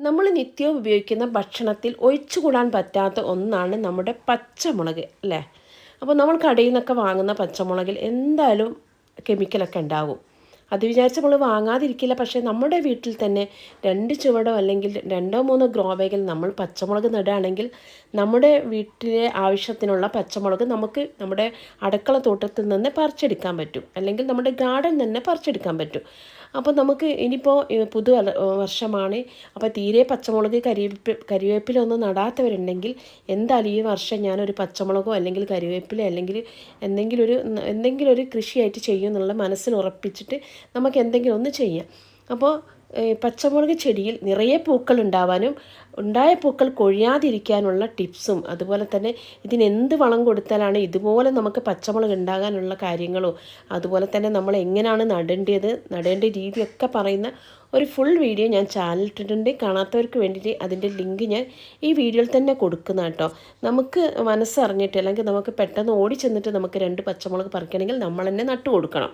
നമ്മൾ നിത്യവും ഉപയോഗിക്കുന്ന ഭക്ഷണത്തിൽ ഒഴിച്ചുകൂടാൻ പറ്റാത്ത ഒന്നാണ് നമ്മുടെ പച്ചമുളക് അല്ലേ? അപ്പോൾ നമ്മൾ കടയിൽ നിന്നൊക്കെ വാങ്ങുന്ന പച്ചമുളകിൽ എന്തായാലും കെമിക്കലൊക്കെ ഉണ്ടാകും. അത് വിചാരിച്ച് നമ്മൾ വാങ്ങാതിരിക്കില്ല. പക്ഷേ നമ്മുടെ വീട്ടിൽ തന്നെ രണ്ട് ചുവടോ അല്ലെങ്കിൽ രണ്ടോ മൂന്നോ ഗ്രോ ബാഗിൽ നമ്മൾ പച്ചമുളക് നടുകയാണെങ്കിൽ നമ്മുടെ വീട്ടിലെ ആവശ്യത്തിനുള്ള പച്ചമുളക് നമുക്ക് നമ്മുടെ അടുക്കള തോട്ടത്തിൽ നിന്ന് പറിച്ചെടുക്കാൻ പറ്റും. അല്ലെങ്കിൽ നമ്മുടെ ഗാർഡൻ തന്നെ പറിച്ചെടുക്കാൻ പറ്റും. അപ്പോൾ നമുക്ക് ഇനിയിപ്പോൾ പുതു വർഷമാണ്. അപ്പോൾ തീരെ പച്ചമുളക് കരിവേപ്പ് കരിവേപ്പിലൊന്നും നടാത്തവരുണ്ടെങ്കിൽ എന്തായാലും ഈ വർഷം ഞാനൊരു പച്ചമുളകോ അല്ലെങ്കിൽ കരിവേപ്പില അല്ലെങ്കിൽ എന്തെങ്കിലും ഒരു എന്തെങ്കിലും ഒരു കൃഷിയായിട്ട് ചെയ്യും എന്നുള്ള മനസ്സിൽ ഉറപ്പിച്ചിട്ട് നമുക്ക് എന്തെങ്കിലും ഒന്ന് ചെയ്യാം. അപ്പോൾ പച്ചമുളക് ചെടിയിൽ നിറയെ പൂക്കൾ ഉണ്ടാവാനും ഉണ്ടായ പൂക്കൾ കൊഴിയാതിരിക്കാനുള്ള ടിപ്സും അതുപോലെ തന്നെ ഇതിന് എന്ത് വളം കൊടുത്താലാണ് ഇതുപോലെ നമുക്ക് പച്ചമുളക് ഉണ്ടാകാനുള്ള കാര്യങ്ങളോ അതുപോലെ തന്നെ നമ്മൾ എങ്ങനെയാണ് നടേണ്ടത് നടേണ്ട രീതിയൊക്കെ പറയുന്ന ഒരു ഫുൾ വീഡിയോ ഞാൻ ചാനലിട്ടിട്ടുണ്ട് കാണാത്തവർക്ക് വേണ്ടിയിട്ട് അതിന്റെ ലിങ്ക് ഞാൻ ഈ വീഡിയോയിൽ തന്നെ കൊടുക്കുന്ന കേട്ടോ നമുക്ക് മനസ്സറിഞ്ഞിട്ട് അല്ലെങ്കിൽ നമുക്ക് പെട്ടെന്ന് ഓടി ചെന്നിട്ട് നമുക്ക് രണ്ട് പച്ചമുളക് പറിക്കണമെങ്കിൽ നമ്മൾ തന്നെ നട്ടു കൊടുക്കണം.